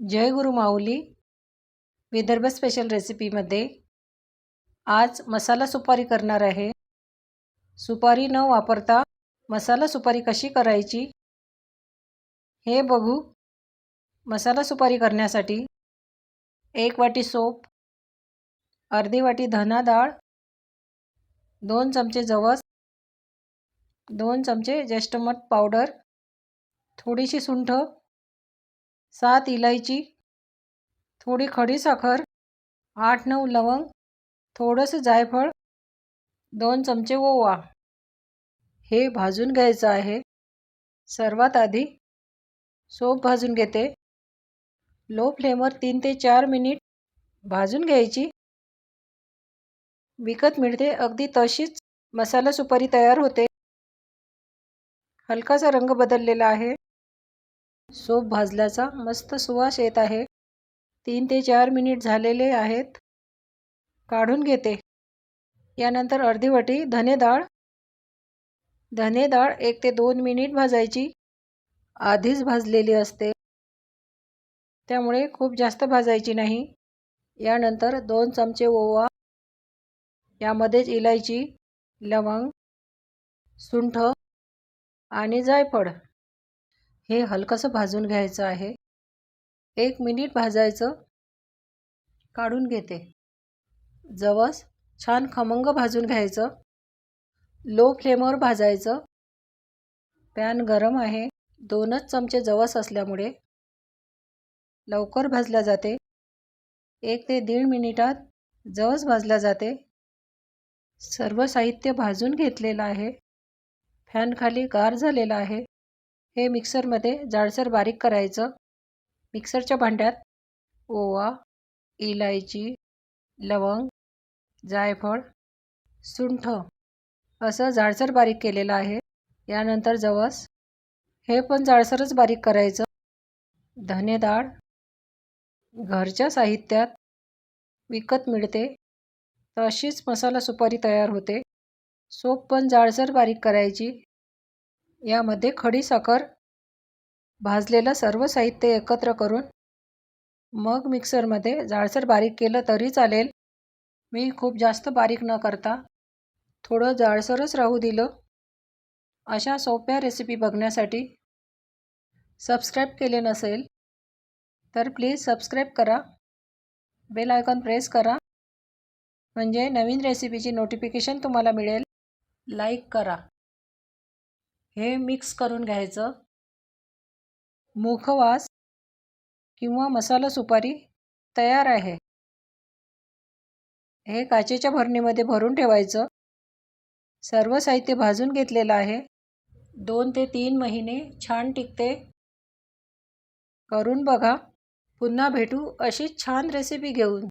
जय गुरु माऊली. Vidarbha special रेसिपीमध्ये आज मसाला सुपारी करणार आहे. सुपारी न वापरता मसाला सुपारी कशी करायची? हे बघू. मसाला सुपारी करण्यासाठी एक वाटी सोप अर्धी वाटी धना डाळ दोन चमचे जवस दोन चमचे ज्येष्ठमठ पावडर थोडीशी सुंठ सात इलायची थोडी खडीसाखर आठ नऊ लवंग थोडंसं जायफळ दोन चमचे ओवा. हे भाजून घ्यायचं आहे. सर्वात आधी सोप भाजून घेते. लो फ्लेमवर तीन ते चार मिनिट भाजून घ्यायची. विकत मिळते अगदी तशीच मसाला सुपारी तयार होते. हलकासा रंग बदललेला आहे. सोप भाजल्याचा मस्त सुवास येत आहे. तीन ते चार मिनिट झालेले आहेत. काढून घेते. यानंतर अर्धी वाटी धने डाळ. धने डाळ एक ते दोन मिनिट भाजायची. आधीच भाजलेली असते. त्यामुळे खूप जास्त भाजायची नाही. यानंतर दोन चमचे ओवा. यामध्येच इलायची लवंग सुंठ आणि जायफळ. हे हलकंसं भाजून घ्यायचं आहे. एक मिनिट भाजायचं. काढून घेते. जवस छान खमंग भाजून घ्यायचं. लो फ्लेमवर भाजायचं. पॅन गरम आहे. दोनच चमचे जवस असल्यामुळे लवकर भाजल्या जाते. एक ते दीड मिनिटात जवस भाजल्या जाते. सर्व साहित्य भाजून घेतलेलं आहे. फॅन खाली गार झालेला आहे. हे मिक्सरमध्ये जाडसर बारीक करायचं. मिक्सरच्या भांड्यात ओवा इलायची लवंग जायफळ सुंठ असं जाडसर बारीक केलेलं आहे. यानंतर जवस. हे पण जाडसरच बारीक करायचं. धने डाळ घरच्या साहित्यात विकत मिळते. तशीच मसाला सुपारी तयार होते. सोप पण जाडसर बारीक करायची. यामध्ये खडीसाखर भाजलेलं सर्व साहित्य एकत्र करून मग मिक्सरमध्ये जाडसर बारीक केलं तरी चालेल. मी खूप जास्त बारीक न करता थोडं जाडसरच राहू दिलं. अशा सोप्या रेसिपी बघण्यासाठी सबस्क्राईब केले नसेल तर प्लीज सबस्क्राईब करा. बेल आयकॉन प्रेस करा. म्हणजे नवीन रेसिपीची नोटिफिकेशन तुम्हाला मिळेल. लाईक करा. हे मिक्स करून घ्यायचं. मुखवास किंवा मसाला सुपारी तयार आहे. हे काचेच्या भरणीमध्ये भरून ठेवायचं. सर्व साहित्य भाजून घेतलेलं आहे. दोन ते तीन महिने छान टिकते. करून बघा. पुन्हा भेटू अशी छान रेसिपी घेऊन.